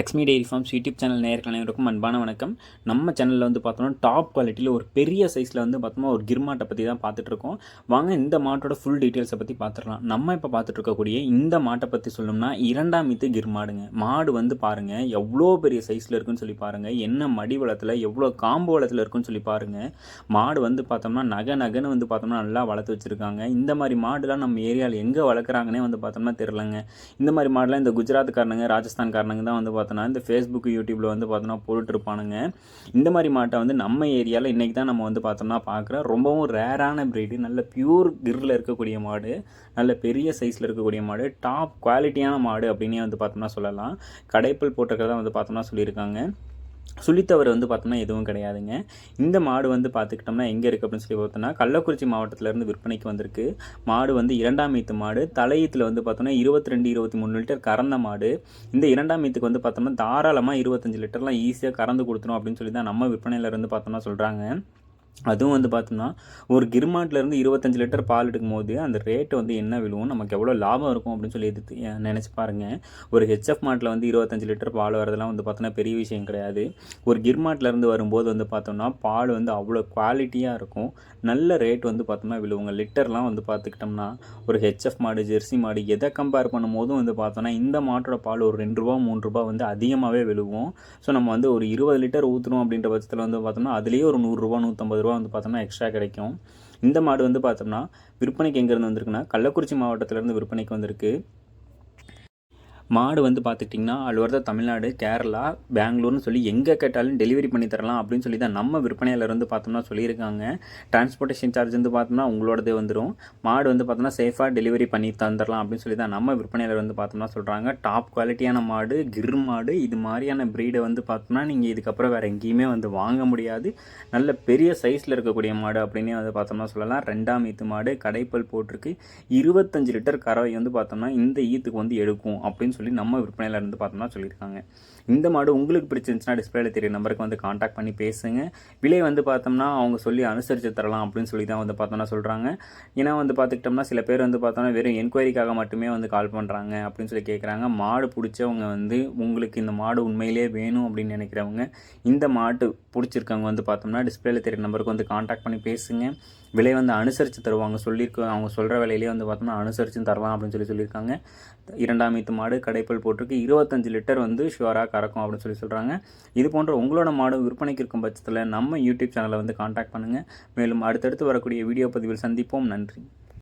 Lakshmi dairy farms YouTube channel நேர்கள் அனைவருக்கும் அன்பான வணக்கம். நம்ம சேனலில் வந்து பார்த்தோம்னா டாப் குவாலிட்டியில் ஒரு பெரிய சைஸில் வந்து பார்த்தோம்னா ஒரு கிர்மாட்டை பற்றி தான் பார்த்துட்ருக்கோம் வாங்க இந்த மாட்டோட ஃபுல் டீட்டெயில்ஸை பற்றி பார்த்துடலாம் நம்ம இப்போ பார்த்துட்டு இருக்கக்கூடிய இந்த மாட்டை பற்றி சொல்லணும்னா இரண்டாம் மீத்து கிர்மாடுங்க. மாடு வந்து பாருங்கள் எவ்வளோ பெரிய சைஸில் இருக்குன்னு சொல்லி பாருங்கள் என்ன மடி வளத்தில் எவ்வளோ காம்பு வளத்தில் இருக்குன்னு சொல்லி பாருங்கள் மாடு வந்து பார்த்தோம்னா நகை நகைன்னு வந்து பார்த்தோம்னா நல்லா வளர்த்து வச்சுருக்காங்க. இந்த மாதிரி மாடுலாம் நம்ம ஏரியாவில் எங்கே வளர்க்குறாங்கன்னே வந்து பார்த்தோம்னா தெரிலங்க இந்த மாதிரி மாடெலாம் இந்த குஜராத்காரனுங்க ராஜஸ்தான்காரனுங்க தான் வந்து பார்த்தோன்னா இந்த ஃபேஸ்புக் யூடியூப்பில் வந்து பார்த்தோன்னா போட்டுருப்பானுங்க இந்த மாதிரி மாட்டை வந்து நம்ம ஏரியாவில் இன்றைக்கி தான் நம்ம வந்து பார்த்தோம்னா பார்க்குறோம் ரொம்பவும் ரேரான ப்ரீடு நல்ல பியூர் கிரில் இருக்கக்கூடிய மாடு நல்ல பெரிய சைஸில் இருக்கக்கூடிய மாடு டாப் குவாலிட்டியான மாடு அப்படின்னே வந்து பார்த்தோம்னா சொல்லலாம். கடைப்பல் போட்டிருக்கிறதா வந்து பார்த்தோம்னா சொல்லியிருக்காங்க. சுழித்தவர் வந்து பார்த்தோம்னா எதுவும் கிடையாதுங்க. இந்த மாடு வந்து பார்த்துக்கிட்டோம்னா எங்கே இருக்குது அப்படின்னு சொல்லி பார்த்தோம்னா கள்ளக்குறிச்சி மாவட்டத்திலேருந்து விற்பனைக்கு வந்திருக்கு. மாடு வந்து இரண்டாம் ஈத்து மாடு. தலையீத்தில் வந்து பார்த்தோம்னா இருபத்தி ரெண்டு இருபத்தி மூணு லிட்டர் கறந்த மாடு. இந்த இரண்டாம் ஈத்துக்கு வந்து பார்த்தோம்னா தாராளமாக இருபத்தஞ்சு லிட்டர்லாம் ஈஸியாக கறந்து கொடுத்துரும் அப்படின்னு சொல்லி தான் நம்ம விற்பனையிலேருந்து பார்த்தோம்னா சொல்கிறாங்க அதுவும் வந்து பார்த்தோம்னா ஒரு கிர்மாட்லேருந்து இருபத்தஞ்சி லிட்டர் பால் எடுக்கும் போது அந்த ரேட்டு வந்து என்ன விழுவும் நமக்கு எவ்வளோ லாபம் இருக்கும் அப்படின்னு சொல்லி எதிர்த்து நினச்சி பாருங்கள் ஒரு ஹெச்எஃப் மாட்டில் வந்து இருபத்தஞ்சி லிட்டர் பால் வரதெல்லாம் வந்து பார்த்தோன்னா பெரிய விஷயம் கிடையாது. ஒரு கிர்மாட்லேருந்து வரும்போது வந்து பார்த்தோம்னா பால் வந்து அவ்வளோ குவாலிட்டியாக இருக்கும். நல்ல ரேட் வந்து பார்த்தோம்னா விழுவுங்க. லிட்டர்லாம் வந்து பார்த்துக்கிட்டோம்னா ஒரு ஹெச்எஃப் மாடு ஜெர்சி மாடு எதை கம்பேர் பண்ணும்போதும் வந்து பார்த்தோன்னா இந்த மாட்டோட பால் ஒரு ரெண்டு ரூபா மூணு ரூபா வந்து அதிகமாகவே விழுவும். ஸோ நம்ம வந்து ஒரு இருபது லிட்டர் ஊற்றுறோம் அப்படின்ற பட்சத்தில் வந்து பார்த்தோம்னா அதுலேயே ஒரு நூறுரூவா நூற்றம்பது ரூபா வந்து பார்த்தோம்னா எக்ஸ்ட்ரா கிடைக்கும். இந்த மாடு வந்து பார்த்தோம்னா விற்பனைக்கு எங்கேருந்து வந்திருக்குன்னா கள்ளக்குறிச்சி மாவட்டத்திலேருந்து விற்பனைக்கு வந்திருக்கு. மாடு வந்து பார்த்துக்கிட்டிங்கன்னா தான் தமிழ்நாடு கேரளா பெங்களூர்னு சொல்லி எங்கே கேட்டாலும் டெலிவரி பண்ணி தரலாம் அப்படின்னு சொல்லி தான் நம்ம விற்பனையாளர் வந்து பார்த்தோம்னா சொல்லியிருக்காங்க. டிரான்ஸ்போர்ட்டேஷன் சார்ஜ் வந்து பார்த்தோம்னா உங்களோடதே வந்துடும் மாடு வந்து பார்த்தோம்னா சேஃபாக டெலிவரி பண்ணி தந்துடலாம் அப்படின்னு சொல்லி தான் நம்ம விற்பனையாளர் வந்து பார்த்தோம்னா சொல்கிறாங்க டாப் குவாலிட்டியான மாடு கிர் மாடு இது மாதிரியான ப்ரீடை வந்து பார்த்தோம்னா நீங்கள் இதுக்கப்புறம் வேறு எங்கேயுமே வந்து வாங்க முடியாது. நல்ல பெரிய சைஸில் இருக்கக்கூடிய மாடு அப்படின்னே வந்து பார்த்தோம்னா சொல்லலாம். ரெண்டாம் ஈத்து மாடு கடைப்பல் போட்டிருக்கு. இருபத்தஞ்சு லிட்டர் கறவை வந்து பார்த்தோம்னா இந்த ஈத்துக்கு வந்து எடுக்கும் அப்படின்னு சொல்லி நம்ம விற்பனையில் இருந்து பார்த்தோம்னா சொல்லியிருக்காங்க. இந்த மாடு உங்களுக்கு பிடிச்சிருந்துச்சுன்னா டிஸ்பிளேல தெரிய நம்பருக்கு வந்து காண்டாக்ட் பண்ணி பேசுங்க. விலை வந்து பார்த்தோம்னா அவங்க சொல்லி அனுசரித்து தரலாம் அப்படின்னு சொல்லி தான் வந்து பார்த்தோம்னா சொல்கிறாங்க ஏன்னா வந்து பார்த்துக்கிட்டோம்னா சில பேர் வந்து பார்த்தோம்னா வெறும் என்கொயரிக்காக மட்டுமே வந்து கால் பண்ணுறாங்க அப்படின்னு சொல்லி கேட்குறாங்க மாடு பிடிச்சவங்க வந்து உங்களுக்கு இந்த மாடு உண்மையிலே வேணும் அப்படின்னு நினைக்கிறவங்க இந்த மாட்டு பிடிச்சிருக்கவங்க வந்து பார்த்தோம்னா டிஸ்பிளேல தெரிய நம்பருக்கு வந்து காண்டாக்ட் பண்ணி பேசுங்க. விலை வந்து அனுசரித்து தருவாங்க. சொல்லியிருக்க அவங்க சொல்கிற விலையிலே வந்து பார்த்தோம்னா அனுசரித்து தரலாம் அப்படின்னு சொல்லி சொல்லியிருக்காங்க. இரண்டாம் மீத்து மாடு கடைப்பல் போட்டிருக்கு. இருபத்தஞ்சு லிட்டர் வந்து ஷுவராக கறக்கும் அப்படின்னு சொல்லி சொல்கிறாங்க இது போன்ற உங்களோட மாடு விற்பனைக்கு இருக்கும் பட்சத்தில் நம்ம யூடியூப் சேனலை வந்து காண்டாக்ட் பண்ணுங்கள் மேலும் அடுத்தடுத்து வரக்கூடிய வீடியோ பதிவில் சந்திப்போம். நன்றி.